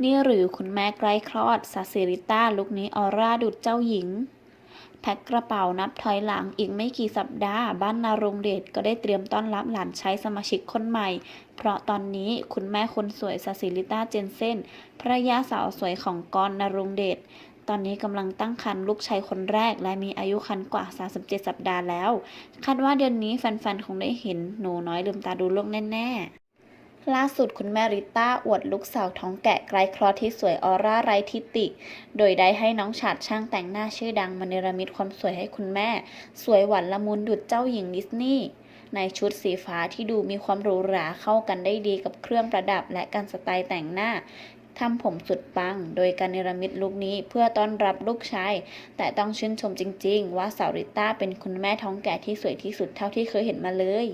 นี่หรือคุณแม่ใกล้คลอดซาซิริต้าลุคนี้ออร่าดุดเจ้าหญิง แพ็คกระเป๋านับถอยหลังอีกไม่กี่สัปดาห์ บ้านนารงเดชก็ได้เตรียมต้อนรับหลานชายสมาชิกคนใหม่ เพราะตอนนี้คุณแม่คนสวยซาซิลิต้าเจนเซนภรรยาสาวสวยของกรนารงเดชตอนนี้กำลังตั้งครรภ์ลูกชายคนแรก และมีอายุครรภ์กว่า 37 สัปดาห์แล้ว คาดว่าเดือนนี้แฟนๆ คงได้เห็นหนูน้อยลืมตาดูโลกแน่ ๆ ล่าสุดคุณแม่ริต้าอวดลูกสาวท้องแกะไกลคลอที่สวยออร่าไร้ทิฏฐิโดยได้ให้น้องฉาดช่างแต่งหน้าชื่อดังมาเนรมิตความสวยให้คุณแม่ สวยหวานละมุนดุจเจ้าหญิงดิสนีย์ในชุดสีฟ้าที่ดูมีความหรูหราเข้ากันได้ดีกับเครื่องประดับและการสไตล์แต่งหน้าทำผมสุดปัง โดยการเนรมิตลุคนี้เพื่อต้อนรับลูกชาย แต่ต้องชื่นชมจริง ๆ ว่าสาวริต้าเป็นคุณแม่ท้องแก่ที่สวยที่สุดเท่าที่เคยเห็นมาเลย